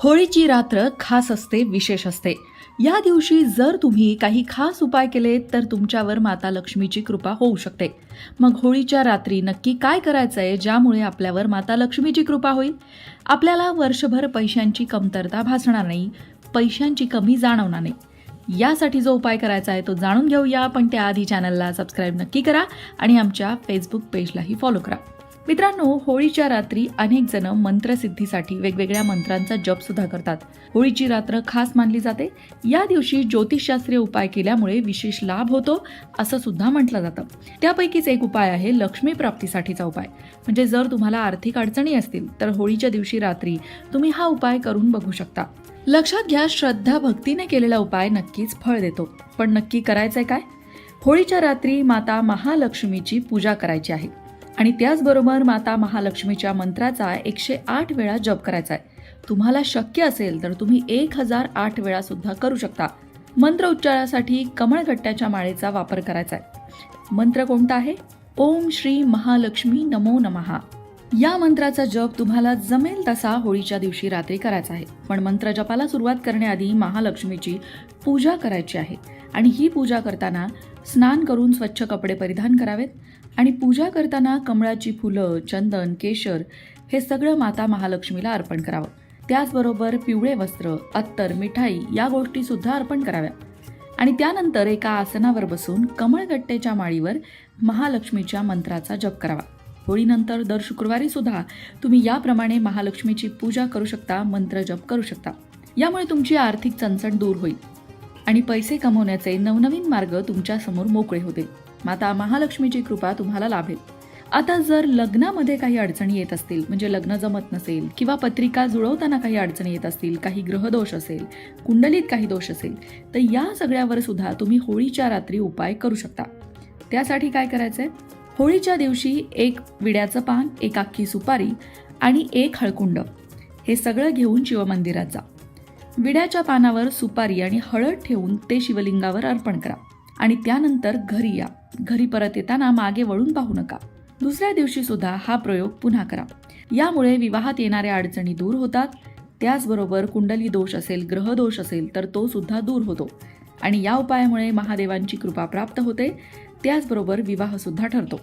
होळीची रात्र खास असते विशेष असते. या दिवशी जर तुम्ही काही खास उपाय केले तर तुमच्यावर माता लक्ष्मीची कृपा होऊ शकते. मग होळीच्या रात्री नक्की काय करायचं आहे ज्यामुळे आपल्यावर माता लक्ष्मीची कृपा होईल? आपल्याला वर्षभर पैशांची कमतरता भासणार नाही पैशांची कमी जाणवणार नाही. यासाठी जो उपाय करायचा आहे तो जाणून घेऊया. पण त्याआधी चॅनलला सबस्क्राईब नक्की करा आणि आमच्या फेसबुक पेजलाही फॉलो करा. मित्रांनो होळीच्या रात्री अनेक जण मंत्रसिद्धीसाठी वेगवेगळ्या मंत्रांचा जप सुद्धा करतात. होळीची रात्र खास मानली जाते. या दिवशी ज्योतिषशास्त्रीय उपाय केल्यामुळे विशेष लाभ होतो असं सुद्धा म्हटलं जातं. त्यापैकीच एक उपाय आहे लक्ष्मी प्राप्तीसाठीचा उपाय. म्हणजे जर तुम्हाला आर्थिक अडचणी असतील तर होळीच्या दिवशी रात्री तुम्ही हा उपाय करून बघू शकता. लक्षात घ्या श्रद्धा भक्तीने केलेला उपाय नक्कीच फळ देतो. पण नक्की करायचंय काय? होळीच्या रात्री माता महालक्ष्मीची पूजा करायची आहे. आणि त्याचबरोबर माता महालक्ष्मीच्या मंत्राचा एकशे आठ वेळा जप करायचा आहे. तुम्हाला शक्य असेल तर तुम्ही एक हजार आठ वेळा सुद्धा करू शकता. मंत्र उच्चारासाठी कमळगट्ट्याच्या माळेचा वापर करायचा आहे. मंत्र कोणता आहे? ओम श्री महालक्ष्मी नमो नमहा. या मंत्राचा जप तुम्हाला जमेल तसा होळीच्या दिवशी रात्री करायचा आहे. पण मंत्र जपाला सुरुवात करण्याआधी महालक्ष्मीची पूजा करायची आहे. आणि ही पूजा करताना स्नान करून स्वच्छ कपडे परिधान करावेत आणि पूजा करताना कमळाची फुलं चंदन केशर हे सगळं माता महालक्ष्मीला अर्पण करावं. त्याचबरोबर पिवळे वस्त्र अत्तर मिठाई या गोष्टी सुद्धा अर्पण कराव्या. आणि त्यानंतर एका आसनावर बसून कमळगट्टेच्या माळीवर महालक्ष्मीच्या मंत्राचा जप करावा. होळीनंतर दर शुक्रवारी सुद्धा तुम्ही याप्रमाणे महालक्ष्मीची पूजा करू शकता मंत्र जप करू शकता. यामुळे तुमची आर्थिक चणचण दूर होईल. आणि पैसे कमवण्याचे नवनवीन मार्ग तुमच्यासमोर मोकळे होतील. माता महालक्ष्मीची कृपा तुम्हाला लाभेल. आता जर लग्नामध्ये काही अडचणी येत असतील म्हणजे लग्न जमत नसेल किंवा पत्रिका जुळवताना काही अडचणी येत असतील काही ग्रहदोष असेल कुंडलीत काही दोष असेल तर या सगळ्यावर सुद्धा तुम्ही होळीच्या रात्री उपाय करू शकता. त्यासाठी काय करायचंय? होळीच्या दिवशी एक विड्याचं पान एक अख्खी सुपारी आणि एक हळकुंड. हे सगळं घेऊन शिवमंदिरात जा. विड्याच्या पानावर सुपारी आणि हळद ठेवून ते शिवलिंगावर अर्पण करा. आणि त्यानंतर घरी या. घरी परत येताना मागे वळून पाहू नका. दुसऱ्या दिवशी सुद्धा हा प्रयोग पुन्हा करा. यामुळे विवाहात येणाऱ्या अडचणी दूर होतात. त्याचबरोबर कुंडली दोष असेल ग्रह दोष असेल तर तो सुद्धा दूर होतो. आणि या उपायामुळे महादेवांची कृपा प्राप्त होते. त्याचबरोबर विवाह सुद्धा ठरतो.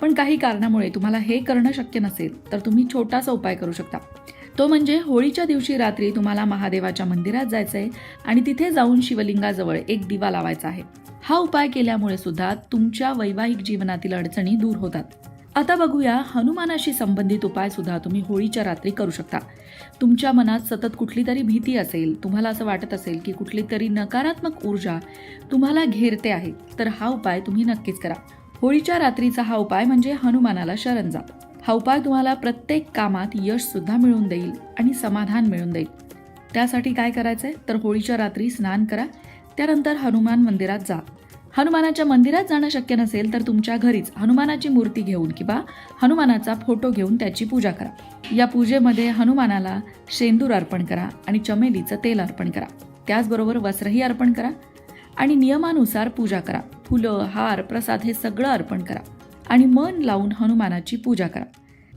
पण काही कारणामुळे तुम्हाला हे करणं शक्य नसेल तर तुम्ही छोटासा उपाय करू शकता. तो म्हणजे होळीच्या दिवशी रात्री तुम्हाला महादेवाच्या मंदिरात जायचं आहे आणि तिथे जाऊन शिवलिंगाजवळ एक दिवा लावायचा आहे. हा उपाय केल्यामुळे सुद्धा तुमच्या वैवाहिक जीवनातील अडचणी दूर होतात. आता बघूया हनुमानाशी संबंधित उपाय सुद्धा तुम्ही होळीच्या रात्री करू शकता. तुमच्या मनात सतत कुठली तरी भीती असेल तुम्हाला असं वाटत असेल की कुठली तरी नकारात्मक ऊर्जा तुम्हाला घेरते आहे तर हा उपाय तुम्ही नक्कीच करा. होळीच्या रात्रीचा हा उपाय म्हणजे हनुमानाला शरण जा. हा उपाय तुम्हाला प्रत्येक कामात यशसुद्धा मिळून देईल आणि समाधान मिळून देईल. त्यासाठी काय करायचं आहे तर होळीच्या रात्री स्नान करा. त्यानंतर हनुमान मंदिरात जा. हनुमानाच्या मंदिरात जाणं शक्य नसेल तर तुमच्या घरीच हनुमानाची मूर्ती घेऊन किंवा हनुमानाचा फोटो घेऊन त्याची पूजा करा. या पूजेमध्ये हनुमानाला शेंदूर अर्पण करा आणि चमेलीचं तेल अर्पण करा. त्याचबरोबर वस्त्रही अर्पण करा आणि नियमानुसार पूजा करा. फुलं हार प्रसाद हे सगळं अर्पण करा. आणि मन लावून हनुमानाची पूजा करा.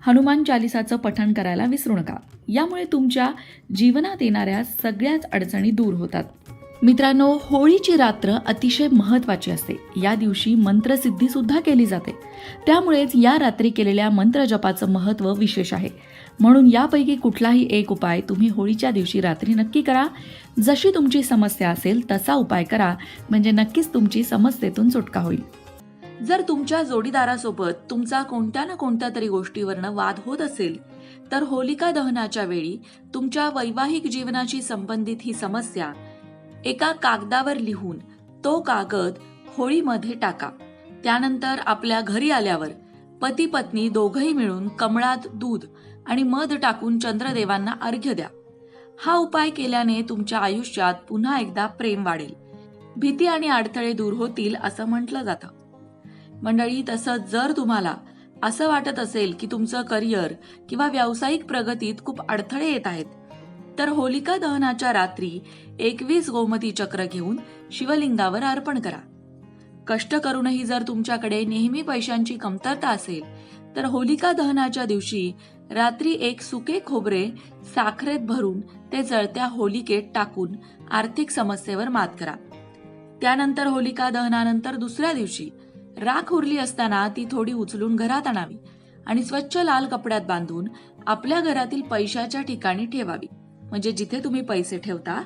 हनुमान चालिसाचं पठण करायला विसरू नका. यामुळे तुमच्या जीवनात येणाऱ्या सगळ्याच अडचणी दूर होतात. मित्रांनो होळीची रात्र अतिशय महत्त्वाची असते. या दिवशी मंत्रसिद्धी सुद्धा केली जाते. त्यामुळेच या रात्री केलेल्या मंत्रजपाचं महत्त्व विशेष आहे. म्हणून यापैकी कुठलाही एक उपाय तुम्ही होळीच्या दिवशी रात्री नक्की करा. जशी तुमची समस्या असेल तसा उपाय करा. म्हणजे नक्कीच तुमची समस्येतून सुटका होईल. जर तुमच्या जोडीदारासोबत तुमचा कोणत्या ना कोणत्या तरी गोष्टीवरनं वाद होत असेल तर होलिका दहनाच्या वेळी तुमच्या वैवाहिक जीवनाशी संबंधित ही समस्या एका कागदावर लिहून तो कागद होळीमध्ये टाका. त्यानंतर आपल्या घरी आल्यावर पती पत्नी दोघंही मिळून कमळात दूध आणि मध टाकून चंद्रदेवांना अर्घ्य द्या. हा उपाय केल्याने तुमच्या आयुष्यात पुन्हा एकदा प्रेम वाढेल. भीती आणि अडथळे दूर होतील असं म्हटलं जातं. मंडळी तसंच जर तुम्हाला असं वाटत असेल की तुमचं करिअर किंवा व्यावसायिक प्रगतीत खूप अडथळे येत आहेत तर होलिका दहनाच्या रात्री एकवीस गोमती चक्र घेऊन शिवलिंगावर अर्पण करा. कष्ट करूनही जर तुमच्याकडे नेहमी पैशांची कमतरता असेल तर होलिका दहनाच्या दिवशी रात्री एक सुके खोबरे साखरेत भरून ते जळत्या होलिकेत टाकून आर्थिक समस्येवर मात करा. त्यानंतर होलिका दहनानंतर दुसऱ्या दिवशी राख उरली असताना ती थोडी उचलून घरात आणावी आणि स्वच्छ लाल कपड्यात बांधून आपल्या घरातील पैशाच्या ठिकाणी ठेवावी. म्हणजे जिथे तुम्ही पैसे ठेवता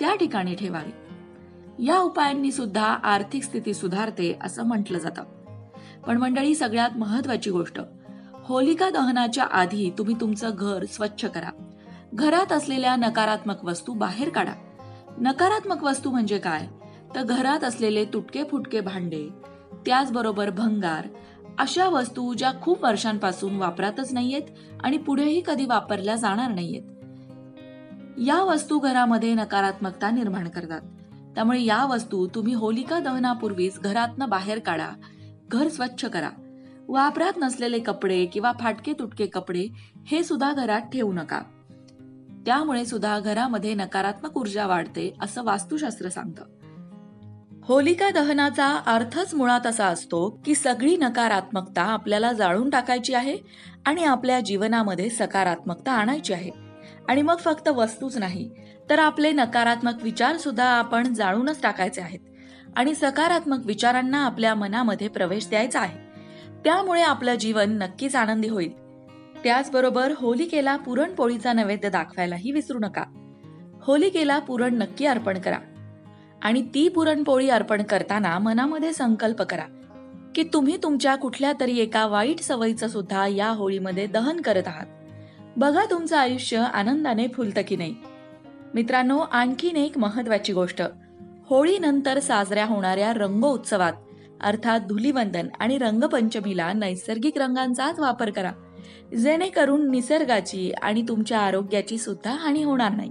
त्या ठिकाणी ठेवावी. या उपायांनी सुद्धा आर्थिक स्थिती सुधारते असं म्हटलं जातं. पण मंडळी सगळ्यात महत्वाची गोष्ट होलिका दहनाच्या आधी तुम्ही तुमचं घर स्वच्छ करा. घरात असलेल्या नकारात्मक वस्तू बाहेर काढा. नकारात्मक वस्तू म्हणजे काय? तर घरात असलेले तुटके फुटके भांडे त्याचबरोबर भंगार. अशा वस्तू ज्या खूप वर्षांपासून वापरातच नाहीयेत आणि पुढेही कधी वापरल्या जाणार नाहीयेत. या वस्तू घरामध्ये नकारात्मकता निर्माण करतात. त्यामुळे या वस्तू तुम्ही होलिका दहनापूर्वीच घरातनं बाहेर काढा. घर स्वच्छ करा. वापरात नसलेले कपडे किंवा फाटके तुटके कपडे हे सुद्धा घरात ठेवू नका. त्यामुळे सुद्धा घरामध्ये नकारात्मक ऊर्जा वाढते असं वास्तुशास्त्र सांगतं. होलिका दहनाचा अर्थच मुळात असा असतो की सगळी नकारात्मकता आपल्याला जाळून टाकायची आहे आणि आपल्या जीवनामध्ये सकारात्मकता आणायची आहे. आणि मग फक्त वस्तूच नाही तर आपले नकारात्मक विचार सुद्धा आपण जाळूनच टाकायचे आहेत. आणि सकारात्मक विचारांना आपल्या मनामध्ये प्रवेश द्यायचा आहे. त्यामुळे आपलं जीवन नक्कीच आनंदी होईल. त्याचबरोबर होलिकेला पुरणपोळीचा नैवेद्य दाखवायलाही विसरू नका. होलिकेला पुरण नक्की अर्पण करा. आणि ती पुरणपोळी अर्पण करताना मनामध्ये संकल्प करा की तुम्ही तुमच्या कुठल्या तरी एका वाईट सवयीचं सुद्धा या होळीमध्ये दहन करत आहात. बघा तुमचं आयुष्य आनंदाने फुलतं की नाही. मित्रांनो आणखीन एक महत्वाची गोष्ट. होळीनंतर साजऱ्या होणाऱ्या रंगोत्सवात अर्थात धुलीवंदन आणि रंगपंचमीला नैसर्गिक रंगांचाच वापर करा. जेणेकरून निसर्गाची आणि तुमच्या आरोग्याची सुद्धा हानी होणार नाही.